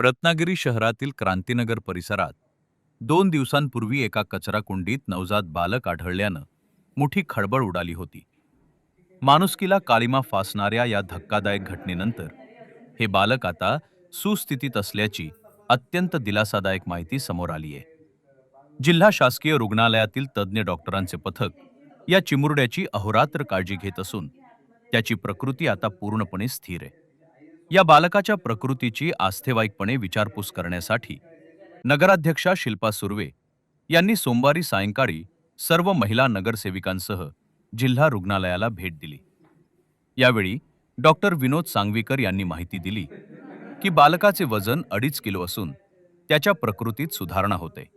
रत्नागिरी शहरातील क्रांतीनगर परिसरात दोन दिवसांपूर्वी एका कचरा कुंडीत नवजात बालक आढळल्यानं मोठी खळबळ उडाली होती. माणुसकीला कालिमा फासणाऱ्या या धक्कादायक घटनेनंतर हे बालक आता सुस्थितीत असल्याची अत्यंत दिलासादायक माहिती समोर आली आहे जिल्हा शासकीय रुग्णालयातील तज्ज्ञ डॉक्टरांचे पथक या चिमुरड्याची अहोरात्र काळजी घेत असून त्याची प्रकृती आता पूर्णपणे स्थिर आहे. या बालकाच्या प्रकृतीची आस्थेवाईकपणे विचारपूस करण्यासाठी नगराध्यक्षा शिल्पा सुर्वे यांनी सोमवारी सायंकाळी सर्व महिला नगरसेविकांसह जिल्हा रुग्णालयाला भेट दिली. यावेळी डॉक्टर विनोद सांगवीकर यांनी माहिती दिली की बालकाचे वजन अडीच किलो असून त्याच्या प्रकृतीत सुधारणा होते.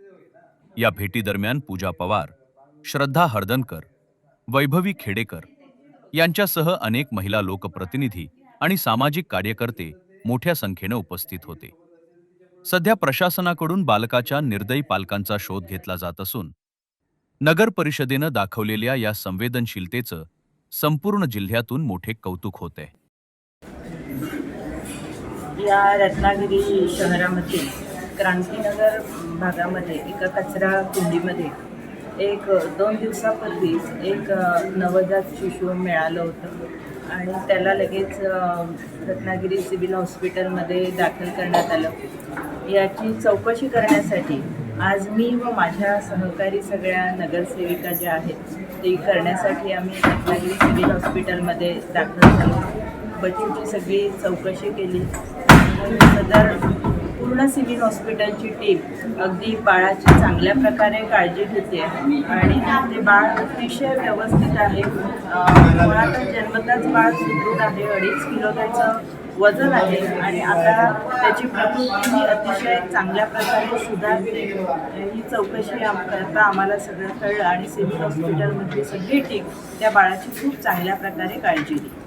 या भेटीदरम्यान पूजा पवार श्रद्धा हर्दनकर वैभवी खेडेकर यांच्यासह अनेक महिला लोकप्रतिनिधी आणि सामाजिक कार्यकर्ते मोठ्या संख्येने उपस्थित होते. सध्या प्रशासनाकडून बालकाच्या निर्दयी पालकांचा शोध घेतला जात असून नगर परिषदेनं दाखवलेल्या या संवेदनशीलतेचं संपूर्ण जिल्ह्यातून मोठे कौतुक होते या रत्नागिरी शहरामध्ये क्रांतीनगर भागामध्ये एका कचरा कुंडीमध्ये एक दोन दिवसापूर्वीच एक नवजात शिशू मिळालं होतं. आणि त्याला लगेच रत्नागिरी सिव्हिल हॉस्पिटलमध्ये दाखल करण्यात आलं. याची चौकशी करण्यासाठी आज मी व माझ्या सहकारी सगळ्या नगरसेविका ज्या आहेत ते करण्यासाठी आम्ही रत्नागिरी सिव्हिल हॉस्पिटलमध्ये दाखल झालो. बच्चूची सगळी चौकशी केली. सदर पूर्ण सिव्हिल हॉस्पिटलची टीम अगदी बाळाची चांगल्या प्रकारे काळजी घेते आणि ते बाळ अतिशय व्यवस्थित आहे. मुळातच जन्मताच बाळ सुदृढ आहे अडीच किलो त्याचं वजन आहे आणि आता त्याची प्रकृती ही अतिशय चांगल्या प्रकारे सुधारते. ही चौकशी आम करता आम्हाला सगळं कळलं आणि सिव्हिल हॉस्पिटलमधली सगळी टीम त्या बाळाची खूप चांगल्या प्रकारे काळजी घेते.